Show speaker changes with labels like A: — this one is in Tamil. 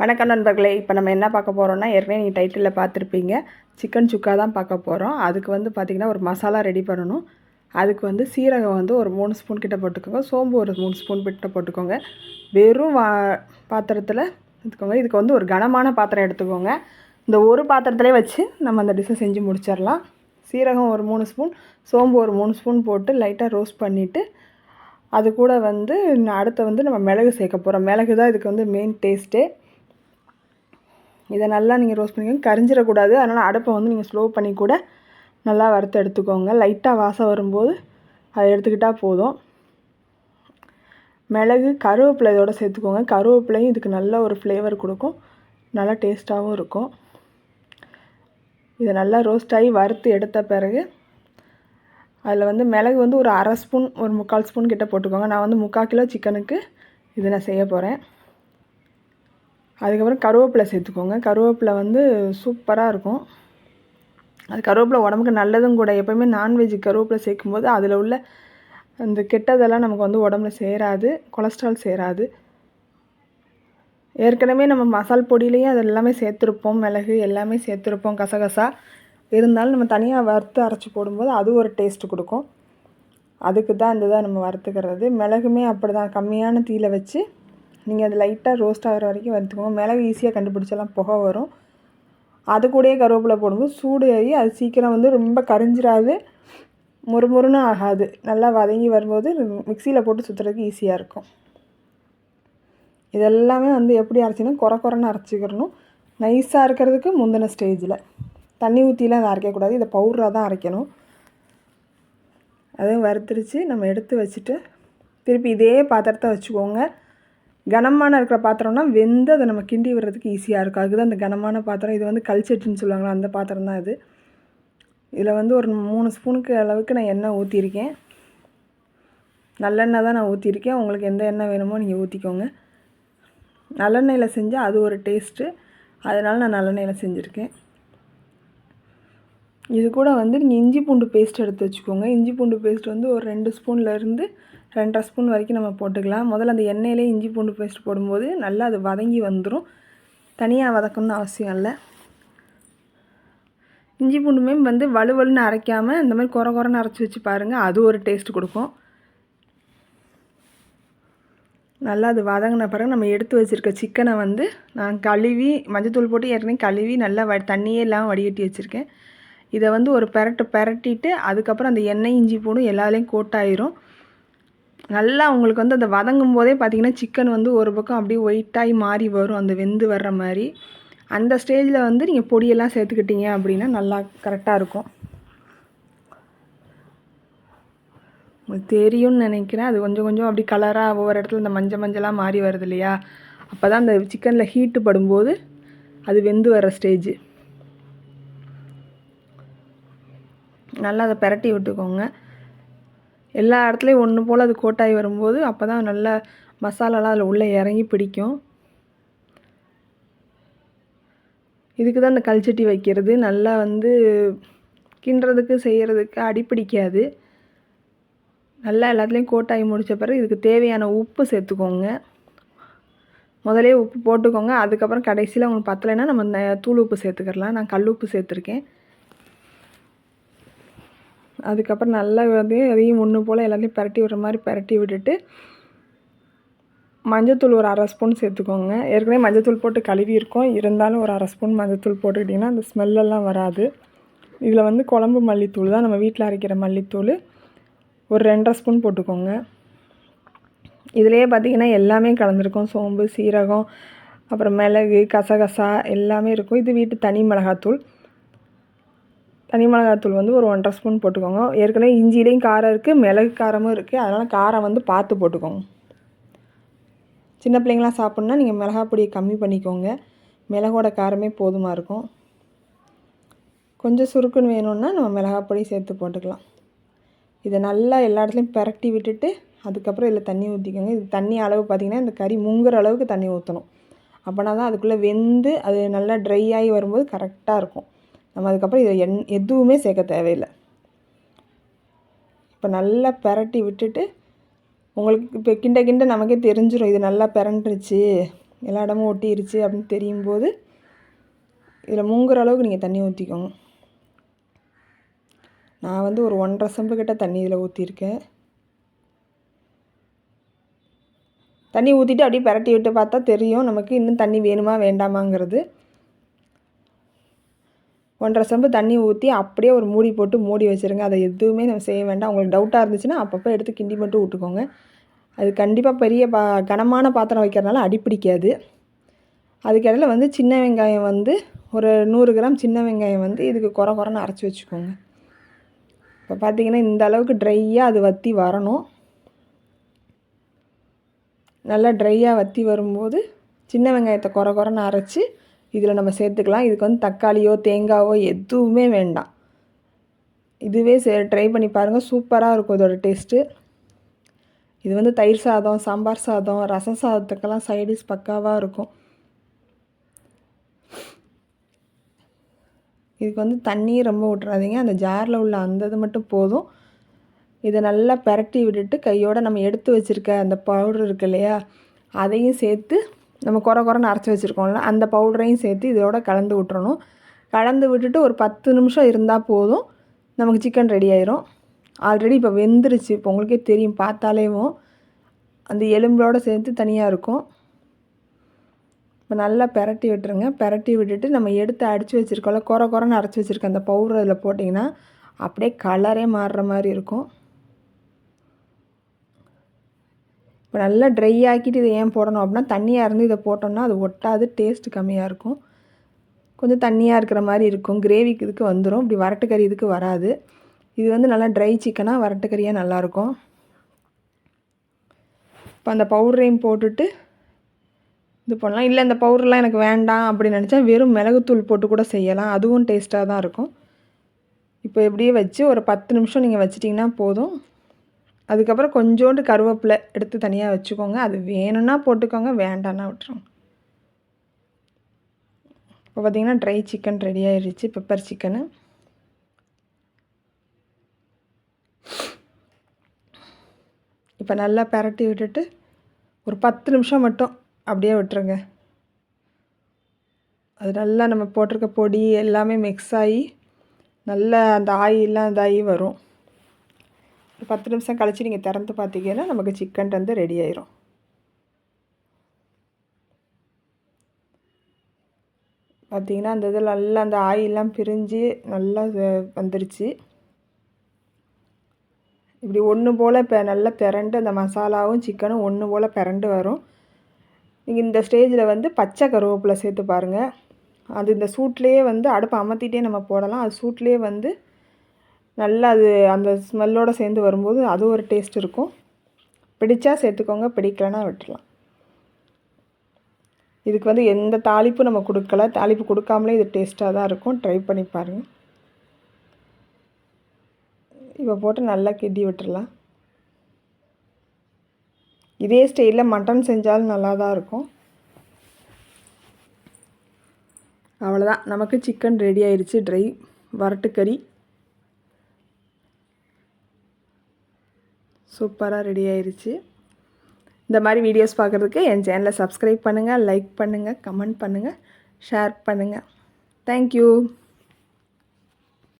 A: வணக்கம் நண்பர்களே. இப்போ நம்ம என்ன பார்க்க போகிறோம்னா ஏற்கனவே நீங்கள் டைட்டிலில் பார்த்துருப்பீங்க. சிக்கன் சுக்கா தான் பார்க்க போகிறோம் அதுக்கு வந்து பார்த்திங்கன்னா ஒரு மசாலா ரெடி பண்ணணும். அதுக்கு வந்து சீரகம் வந்து ஒரு மூணு ஸ்பூன் கிட்ட போட்டுக்கோங்க. சோம்பு ஒரு மூணு ஸ்பூன் கிட்ட போட்டுக்கோங்க. வெறும் வா பாத்திரத்தில் எடுத்துக்கோங்க. இதுக்கு வந்து ஒரு கனமான பாத்திரம் எடுத்துக்கோங்க. இந்த ஒரு பாத்திரத்திலே வச்சு நம்ம அந்த டிஷ்ஷை செஞ்சு முடிச்சிடலாம். சீரகம் ஒரு மூணு ஸ்பூன் சோம்பு ஒரு மூணு ஸ்பூன் போட்டு லைட்டாக ரோஸ்ட் பண்ணிவிட்டு அது கூட வந்து அடுத்து வந்து நம்ம மிளகு சேர்க்க போகிறோம் மிளகு தான் இதுக்கு வந்து மெயின் டேஸ்ட்டே இதை நல்லா நீங்கள் ரோஸ்ட் பண்ணிக்கோங்க. கரிஞ்சிடக்கூடாது. அதனால் அடுப்பை வந்து நீங்கள் ஸ்லோ பண்ணி கூட நல்லா வறுத்து எடுத்துக்கோங்க. லைட்டாக வாசம் வரும்போது அதை எடுத்துக்கிட்டால் போதும். மிளகு கருவேப்பிலை இதோட சேர்த்துக்கோங்க. கருவேப்பிலையும் இதுக்கு நல்ல ஒரு ஃப்ளேவர் கொடுக்கும். நல்லா டேஸ்ட்டாகவும் இருக்கும். இதை நல்லா ரோஸ்ட் ஆகி வறுத்து எடுத்த பிறகு அதில் வந்து மிளகு வந்து ஒரு அரை ஸ்பூன் ஒரு முக்கால் ஸ்பூன் கிட்ட போட்டுக்கோங்க. நான் வந்து முக்கால் கிலோ சிக்கனுக்கு இது நான் செய்ய போகிறேன் அதுக்கப்புறம் கருவேப்பிலை சேர்த்துக்கோங்க. கருவேப்பிலை வந்து சூப்பராக இருக்கும். அது கருவேப்பிலை உடம்புக்கு நல்லதும் கூட. எப்போயுமே நான்வெஜ் கருவேப்பிலை சேர்க்கும்போது அதில் உள்ள அந்த கெட்டதெல்லாம் நமக்கு வந்து உடம்புல சேராது கொலஸ்ட்ரால் சேராது. ஏற்கனவே நம்ம மசால் பொடியிலையும் அது எல்லாமே சேர்த்துருப்போம். மிளகு எல்லாமே சேர்த்துருப்போம். கசகசா. இருந்தாலும் நம்ம தனியாக வறுத்து அரைச்சி போடும்போது அது ஒரு டேஸ்ட்டு கொடுக்கும். அதுக்கு தான் இந்த தான் நம்ம வறுத்துக்கிறது. மிளகுமே அப்படி தான் கம்மியான தீயில் வச்சு நீங்கள் அது லைட்டாக ரோஸ்ட் ஆகிற வரைக்கும் வறுத்துக்கோங்க. மிளகு ஈஸியாக கண்டுபிடிச்சலாம் புகை வரும். அது கூடயே கருவேப்பிலை போடும்போது சூடு ஏறி அது சீக்கிரம் வந்து ரொம்ப கரிஞ்சிடாது முறுமுறுன்னு ஆகாது. நல்லா வதங்கி வரும்போது மிக்சியில் போட்டு சுற்றுறதுக்கு ஈஸியாக இருக்கும். இதெல்லாமே வந்து எப்படி அரைச்சினா குறை குறைன்னு அரைச்சிக்கிறணும் நைஸாக இருக்கிறதுக்கு முந்தின ஸ்டேஜில் தண்ணி ஊற்றிலாம் அதை அரைக்கக்கூடாது இதை பவுடராக தான் அரைக்கணும். அதையும் வறுத்துருச்சு. நம்ம எடுத்து வச்சுட்டு திருப்பி இதே பாத்திரத்தை வச்சுக்கோங்க. கனமான இருக்கிற பாத்திரம்னா வெந்து அதை நம்ம கிண்டி விடுறதுக்கு ஈஸியாக இருக்கும். அதுக்கு தான் அந்த கனமான பாத்திரம் இது வந்து கல்ச்சட்டின்னு சொல்லுவாங்களா அந்த பாத்திரம் தான் இது. இதில் வந்து ஒரு மூணு ஸ்பூனுக்கு அளவுக்கு நான் எண்ணெய் ஊற்றிருக்கேன் நல்லெண்ணெய் தான் நான் ஊற்றிருக்கேன் உங்களுக்கு எந்த எண்ணெய் வேணுமோ நீங்கள் ஊற்றிக்கோங்க நல்லெண்ணெயில் செஞ்சால் அது ஒரு டேஸ்ட்டு அதனால் நான் நல்லெண்ணெயில் செஞ்சுருக்கேன். இது கூட வந்து நீங்கள் இஞ்சி பூண்டு பேஸ்ட் எடுத்து வச்சுக்கோங்க. இஞ்சி பூண்டு பேஸ்ட் வந்து ஒரு ரெண்டு ஸ்பூன்லேருந்து ரெண்டரை ஸ்பூன் வரைக்கும் நம்ம போட்டுக்கலாம். முதல்ல அந்த எண்ணெயிலே இஞ்சி பூண்டு பேஸ்ட் போடும்போது நல்லா அது வதங்கி வந்துடும் தனியாக வதக்கணும்னு அவசியம் இல்லை. இஞ்சி பூண்டுமே வந்து வலுவலுன்னு அரைக்காமல் இந்த மாதிரி குறை குறைன்னு அரைச்சி வச்சு பாருங்கள் அது ஒரு டேஸ்ட் கொடுக்கும். நல்லா அது வதங்கின பிறகு நம்ம எடுத்து வச்சுருக்க சிக்கனை வந்து நான் கழுவி மஞ்சத்தூள் போட்டு ஏற்கனவே கழுவி நல்லா வ தண்ணியே இல்லாமல் வடிகட்டி வச்சுருக்கேன். இதை வந்து ஒரு பெரட்டு பெரட்டிட்டு அதுக்கப்புறம் அந்த எண்ணெய் இஞ்சி பூண்டும் எல்லாத்துலேயும் கோட்டாயிரும் நல்லா உங்களுக்கு வந்து அந்த வதங்கும் போதே பார்த்திங்கன்னா சிக்கன் வந்து ஒரு பக்கம் அப்படியே ஒயிட்டாகி மாறி வரும். அந்த வெந்து வர்ற மாதிரி. அந்த ஸ்டேஜில் வந்து நீங்கள் பொடியெல்லாம் சேர்த்துக்கிட்டீங்க அப்படின்னா நல்லா கரெக்டாக இருக்கும். உங்களுக்கு தெரியும்னு நினைக்கிறேன். அது கொஞ்சம் கொஞ்சம் அப்படி கலராக ஒவ்வொரு இடத்துல இந்த மஞ்சள் மஞ்சளாக மாறி வருது இல்லையா? அப்போ தான் அந்த சிக்கனில் ஹீட்டு படும்போது அது வெந்து வர ஸ்டேஜ் நல்லா அதை பெரட்டி விட்டுக்கோங்க. எல்லா இடத்துலையும் ஒன்று போல் அது கோட்டாகி வரும்போது அப்போ தான் நல்லா மசாலாலாம் அதில் உள்ளே இறங்கி பிடிக்கும். இதுக்கு தான் இந்த கல்ச்சட்டி வைக்கிறது. நல்லா வந்து கிண்டுறதுக்கு செய்கிறதுக்கு அடிப்பிடிக்காது நல்லா எல்லாத்துலேயும் கோட்டாகி முடித்த பிறகு இதுக்கு தேவையான உப்பு சேர்த்துக்கோங்க. முதலே உப்பு போட்டுக்கோங்க. அதுக்கப்புறம் கடைசியில் உங்களுக்கு பத்தலைன்னா நம்ம தூள் உப்பு சேர்த்துக்கலாம் நான் கல் உப்பு சேர்த்துருக்கேன். அதுக்கப்புறம் நல்லா வந்து அதையும் ஒன்று போல் எல்லாத்தையும் பரட்டி விடுற மாதிரி பரட்டி விட்டுட்டு மஞ்சத்தூள் ஒரு அரை ஸ்பூன் சேர்த்துக்கோங்க. ஏற்கனவே மஞ்சத்தூள் போட்டு கழுவி இருக்கோம் இருந்தாலும் ஒரு அரை ஸ்பூன் மஞ்சத்தூள் போட்டுக்கிட்டிங்கன்னா அந்த ஸ்மெல்லெல்லாம் வராது. இதில் வந்து குழம்பு மல்லித்தூள் தான். நம்ம வீட்டில் அரைக்கிற மல்லித்தூள் ஒரு ரெண்டரை ஸ்பூன் போட்டுக்கோங்க. இதிலேயே பார்த்திங்கன்னா எல்லாமே கலந்துருக்கும். சோம்பு சீரகம் அப்புறம் மிளகு கசகசா எல்லாமே இருக்கும். இது வீட்டு தனி மிளகாத்தூள். தனி மிளகாத்தூள் வந்து ஒரு ஒன்றரை ஸ்பூன் போட்டுக்கோங்க. ஏற்கனவே இஞ்சிலையும் காரம் இருக்குது மிளகு காரமும் இருக்குது அதனால் காரம் வந்து பார்த்து போட்டுக்கோங்க. சின்ன பிள்ளைங்களாம் சாப்பிட்ணுன்னா நீங்கள் மிளகா பொடியை கம்மி பண்ணிக்கோங்க. மிளகோட காரமே போதுமாக இருக்கும். கொஞ்சம் சுருக்குன்னு வேணும்னா நம்ம மிளகா பொடி சேர்த்து போட்டுக்கலாம். இதை நல்லா எல்லா இடத்துலையும் பரட்டி விட்டுட்டு அதுக்கப்புறம் இதில் தண்ணி ஊற்றிக்கோங்க இது தண்ணி அளவு பார்த்திங்கன்னா இந்த கறி முங்குற அளவுக்கு தண்ணி ஊற்றணும் அப்போனா தான் அதுக்குள்ளே வெந்து அது நல்லா ட்ரை ஆகி வரும்போது கரெக்டாக இருக்கும். நம்ம அதுக்கப்புறம் இதை எண் எதுவுமே சேர்க்க தேவையில்லை. இப்போ நல்லா பரட்டி விட்டுட்டு உங்களுக்கு இப்போ கிண்ட கிண்ட நமக்கே தெரிஞ்சிடும் இது நல்லா பிறண்டுருச்சு எல்லா இடமும் ஒட்டிருச்சு அப்படின்னு தெரியும் போது இதில் மூங்குற அளவுக்கு நீங்கள் தண்ணி ஊற்றிக்கோங்க நான் வந்து ஒரு ஒன்றரை செம்பு கிட்ட தண்ணி இதில் ஊற்றிருக்கேன் தண்ணி ஊற்றிட்டு அப்படியே பரட்டி விட்டு பார்த்தா தெரியும் நமக்கு இன்னும் தண்ணி வேணுமா வேண்டாமாங்கிறது. ஒன்றரை செம்பு தண்ணி ஊற்றி அப்படியே ஒரு மூடி போட்டு மூடி வச்சுருங்க. அதை எதுவுமே நம்ம செய்ய வேண்டாம். உங்களுக்கு டவுட்டாக இருந்துச்சுன்னா அப்பப்போ எடுத்து கிண்டி மட்டும் விட்டுக்கோங்க. அது கண்டிப்பாக பெரிய பா கனமான பாத்திரம் வைக்கிறதுனால அடிப்பிடிக்காது அதுக்கிடையில் வந்து சின்ன வெங்காயம் வந்து ஒரு நூறு கிராம் சின்ன வெங்காயம் வந்து இதுக்கு குறை குறைன்னு அரைச்சி வச்சுக்கோங்க. இப்போ பார்த்திங்கன்னா இந்த அளவுக்கு ட்ரையாக அது வற்றி வரணும். நல்லா ட்ரையாக வற்றி வரும்போது சின்ன வெங்காயத்தை குறை குறைன்னு அரைச்சி இதில் நம்ம சேர்த்துக்கலாம். இதுக்கு வந்து தக்காளியோ தேங்காவோ எதுவுமே வேண்டாம். இதுவே சே ட்ரை பண்ணி பாருங்கள் சூப்பராக இருக்கும் இதோட டேஸ்ட்டு இது வந்து தயிர் சாதம் சாம்பார் சாதம் ரசம் சாதத்துக்கெல்லாம் சைடிஷ் பக்காவாக இருக்கும். இதுக்கு வந்து தண்ணி ரொம்ப விட்டுறாதீங்க அந்த ஜாரில் உள்ள அந்த இது மட்டும் போதும். இதை நல்லா பரட்டி விட்டுட்டு கையோடு நம்ம எடுத்து வச்சுருக்க அந்த பவுடர் இருக்கு இல்லையா? அதையும் சேர்த்து நம்ம குறை குறைன்னு அரைச்சி வச்சுருக்கோம்ல அந்த பவுடரையும் சேர்த்து இதோட கலந்து விட்டுறணும். கலந்து விட்டுட்டு ஒரு பத்து நிமிஷம் இருந்தால் போதும். நமக்கு சிக்கன் ரெடி ஆயிரும். ஆல்ரெடி இப்போ வெந்துருச்சு. இப்போ உங்களுக்கே தெரியும். பார்த்தாலேவும் அந்த எலும்போடு சேர்த்து தனியாக இருக்கும். இப்போ நல்லா பெரட்டி விட்டுருங்க. பெரட்டி விட்டுட்டு நம்ம எடுத்து அடித்து வச்சுருக்கோம்ல குறை குறைன்னு அரைச்சி வச்சுருக்க அந்த பவுடர் அதில் போட்டிங்கன்னா அப்படியே கலரே மாறுற மாதிரி இருக்கும். இப்போ நல்லா ட்ரை ஆக்கிட்டு இதை ஏன் போடணும் அப்படின்னா தண்ணியாக இருந்து இதை போட்டோம்னா அது ஒட்டாது டேஸ்ட் கம்மியாக இருக்கும். கொஞ்சம் தண்ணியாக இருக்கிற மாதிரி இருக்கும். கிரேவிக்கு இதுக்கு வந்துடும் இப்படி வரட்டுக்கறி இதுக்கு வராது. இது வந்து நல்லா ட்ரை சிக்கனாக வரட்டுக்கறியாக நல்லாயிருக்கும் இப்போ அந்த பவுடரையும் போட்டுட்டு இது பண்ணலாம். இல்லை இந்த பவுடர்லாம் எனக்கு வேண்டாம் அப்படின்னு நினச்சா வெறும் மிளகுத்தூள் போட்டு கூட செய்யலாம். அதுவும் டேஸ்ட்டாக தான் இருக்கும். இப்போ எப்படியே வச்சு ஒரு பத்து நிமிஷம் நீங்கள் வச்சிட்டிங்கன்னா போதும். அதுக்கப்புறம் கொஞ்சோண்டு கருவேப்பிலை எடுத்து தனியாக வச்சுக்கோங்க. அது வேணும்னா போட்டுக்கோங்க வேண்டான்னா விட்டுருங்க. இப்போ பார்த்திங்கன்னா ட்ரை சிக்கன் ரெடி ஆயிடுச்சு பெப்பர் சிக்கனு இப்போ நல்லா பரட்டி விட்டுட்டு ஒரு பத்து நிமிஷம் மட்டும் அப்படியே விட்டுருங்க. அது நல்லா நம்ம போட்டிருக்க பொடி எல்லாமே மிக்ஸ் ஆகி நல்லா அந்த ஆயிலாம் இதாகி வரும். ஒரு பத்து நிமிஷம் கழித்து நீங்கள் திறந்து பார்த்தீங்கன்னா நமக்கு சிக்கன் வந்து ரெடி ஆயிரும். பார்த்திங்கன்னா அந்த இதில் நல்லா அந்த ஆயிலெலாம் பிரிஞ்சு நல்லா வந்துருச்சு. இப்படி ஒன்று போல் இப்போ நல்லா பிறண்டு அந்த மசாலாவும் சிக்கனும் ஒன்று போல் பிறண்டு வரும். நீங்கள் இந்த ஸ்டேஜில் வந்து பச்சை கருவேப்பிலை சேர்த்து பாருங்கள் அது இந்த சூட்லேயே வந்து அடுப்பை அமர்த்திட்டே நம்ம போடலாம். அது சூட்லேயே வந்து நல்லா அது அந்த ஸ்மெல்லோடு சேர்ந்து வரும்போது அது ஒரு டேஸ்ட் இருக்கும். பிடிச்சா சேர்த்துக்கோங்க பிடிக்கலனா விட்டுடலாம். இதுக்கு வந்து எந்த தாளிப்பும் நம்ம கொடுக்கல. தாளிப்பு கொடுக்காமலே இது டேஸ்ட்டாக தான் இருக்கும். ட்ரை பண்ணி பாருங்கள் இப்போ போட்டு நல்லா கிண்டி விட்டுடலாம். இதே ஸ்டைலில் மட்டன் செஞ்சாலும் நல்லா தான் இருக்கும். அவ்வளோதான் நமக்கு சிக்கன் ரெடி ஆயிடுச்சு ட்ரை வரட்டுக்கறி சூப்பராக ரெடி ஆயிடுச்சு இந்த மாதிரி வீடியோஸ் பார்க்குறதுக்கு என் சேனலை சப்ஸ்கிரைப் பண்ணுங்கள் லைக் பண்ணுங்கள் கமெண்ட் பண்ணுங்கள் ஷேர் பண்ணுங்கள் தேங்க்யூ